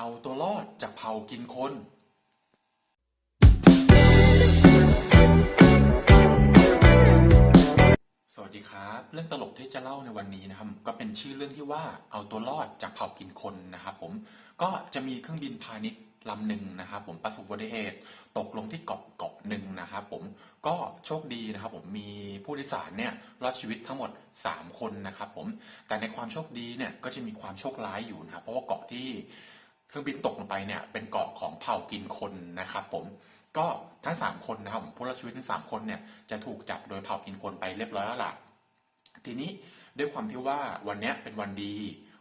เอาตัวรอดจากเผากินคนสวัสดีครับ เรื่องตลกที่จะเล่าในวันนี้นะครับ ก็เป็นชื่อเรื่องที่ว่าเอาตัวรอดจากเผากินคนนะครับผมก็จะมีเครื่องบินพาณิชย์ลำหนึ่งนะครับ ผมประสบอุบัติเหตุตกลงที่เกาะเกาะหนึ่งนะครับ ผมก็โชคดีนะครับ ผมมีผู้โดยสารเนี่ยรอดชีวิตทั้งหมด 3 คนนะครับ ผมแต่ในความโชคดีเนี่ยก็จะมีความโชคร้ายอยู่นะครับเพราะว่าเกาะที่ เครื่องบินตกลงไปเนี่ยเป็นเกาะของเผ่ากินคนนะครับผมก็ทั้ง 3 คนนะครับผมผู้รอดชีวิตทั้ง 3 คนเนี่ยจะถูกจับโดยเผ่ากินคนไปเรียบร้อยแล้วล่ะทีนี้ด้วยความที่ว่าวันเนี้ยเป็นวันดี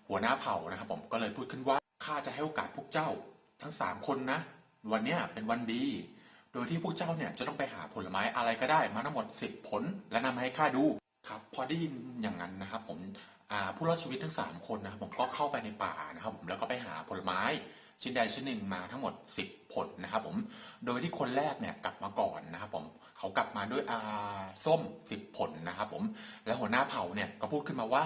หัวหน้าเผ่านะครับ ผมก็เลยพูดขึ้นว่าข้าจะให้โอกาสพวกเจ้าทั้งสามคนนะ วันเนี้ยเป็นวันดี โดยที่พวกเจ้าเนี่ยจะต้องไปหาผลไม้อะไรก็ได้มาทั้งหมดสิบผลและนำมาให้ข้าดูครับพอได้ยินอย่างนั้นนะครับผม ผู้รอดชีวิตทั้งสามคนนะครับผมก็เข้าไปในป่านะครับผมแล้วก็ไปหาผลไม้ชิ้นใดชิ้นหนึ่งมาทั้งหมด 10 ผลนะครับผม โดยที่คนแรกเนี่ยกลับมาก่อนนะครับผม เขากลับมาด้วยอาส้ม 10 ผลนะครับผม แล้วหัวหน้าเผ่าเนี่ยก็พูดขึ้นมาว่า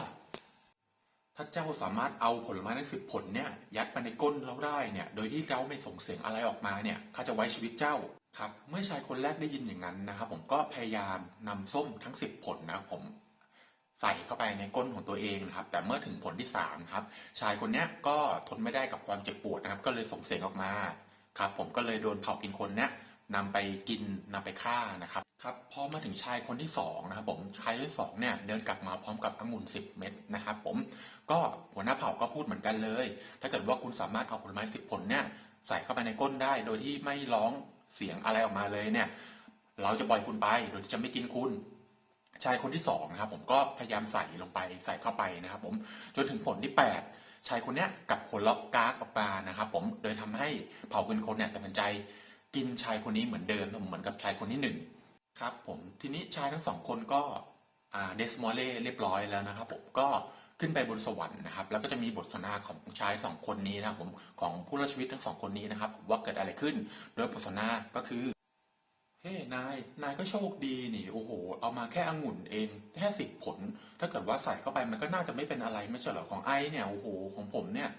ถ้าเจ้าสามารถเอาผลไม้ทั้งสิบผลเนี่ยยัดไปในก้นเราได้เนี่ย โดยที่เจ้าไม่ส่งเสียงอะไรออกมาเนี่ยข้าจะไว้ชีวิตเจ้าครับ เมื่อชายคนแรกได้ยินอย่างนั้นนะครับผมก็พยายามนำส้มทั้งสิบผลนะครับผม ใส่เข้าไปในก้นของตัวเองนะครับ แต่เมื่อถึงผลที่สามครับ ชายคนนี้ก็ทนไม่ได้กับความเจ็บปวดนะครับ ก็เลยส่งเสียงออกมาครับ ผมก็เลยโดนเผากินคนเนี้ยนำไปกินนำไปฆ่านะครับครับพอมาถึงชายคนที่สองนะครับผมชายที่สองเนี่ยเดินกลับมาพร้อมกับองุ่นสิบเม็ดนะครับผมก็หัวหน้าเผ่าก็พูดเหมือนกันเลย ถ้าเกิดว่าคุณสามารถเอาผลไม้สิบผลเนี่ยใส่เข้าไปในก้นได้ โดยที่ไม่ร้องเสียงอะไรออกมาเลยเนี่ย เราจะปล่อยคุณไปโดยที่จะไม่กินคุณ ชายคนที่สองนะครับผมก็พยายามใส่ลงไปใส่เข้าไปนะครับผมจนถึงผลที่แปดชายคนนี้กับผลล็อกก๊ากออกมานะครับผมโดยทำให้เผ่าเป็นคนเนี่ยตัดสินใจกินชายคนนี้เหมือนเดิมเหมือนกับชายคนที่หนึ่งครับผมทีนี้ชายทั้งสองคนก็เดสมอลเล่เรียบร้อยแล้วนะครับผมก็ขึ้นไปบนสวรรค์นะครับ แล้วก็จะมีบทสนทนาของชายสองคนนี้นะครับผมของผู้รอดชีวิตทั้งสองคนนี้นะครับว่าเกิดอะไรขึ้น โดยบทสนทนาก็คือ เฮ้นาย นายก็โชคดีนี่ โอ้โห เอามาแค่องุ่นเอง แค่สิบผล ถ้าเกิดว่าใส่เข้าไปมันก็น่าจะไม่เป็นอะไรไม่ใช่เหรอของไอเนี่ย โอ้โห ของผมเนี่ย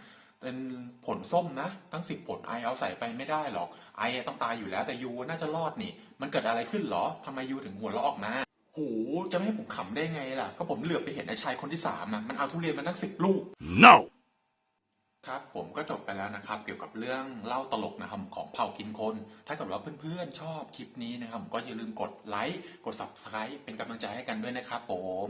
เป็นผลส้มนะ ทั้งสิบผลไอเอาใส่ไปไม่ได้หรอก ไอต้องตายอยู่แล้วแต่ยูน่าจะรอดนี่ มันเกิดอะไรขึ้นหรอทำไมยูถึงหัวเราะออกมาโห จะไม่ให้ผมขำได้ไงล่ะ ก็ผมเหลือบไปเห็นไอ้ชายคนที่สามอะมันเอาทุเรียนมาทั้งสิบลูก No! ครับผมก็จบไปแล้วนะครับ เกี่ยวกับเรื่องเล่าตลกนะครับของเผ่ากินคน ถ้าเกิดว่าเพื่อนๆชอบคลิปนี้นะครับ ก็อย่าลืมกดไลค์กด subscribe เป็นกำลังใจให้กันด้วยนะครับผม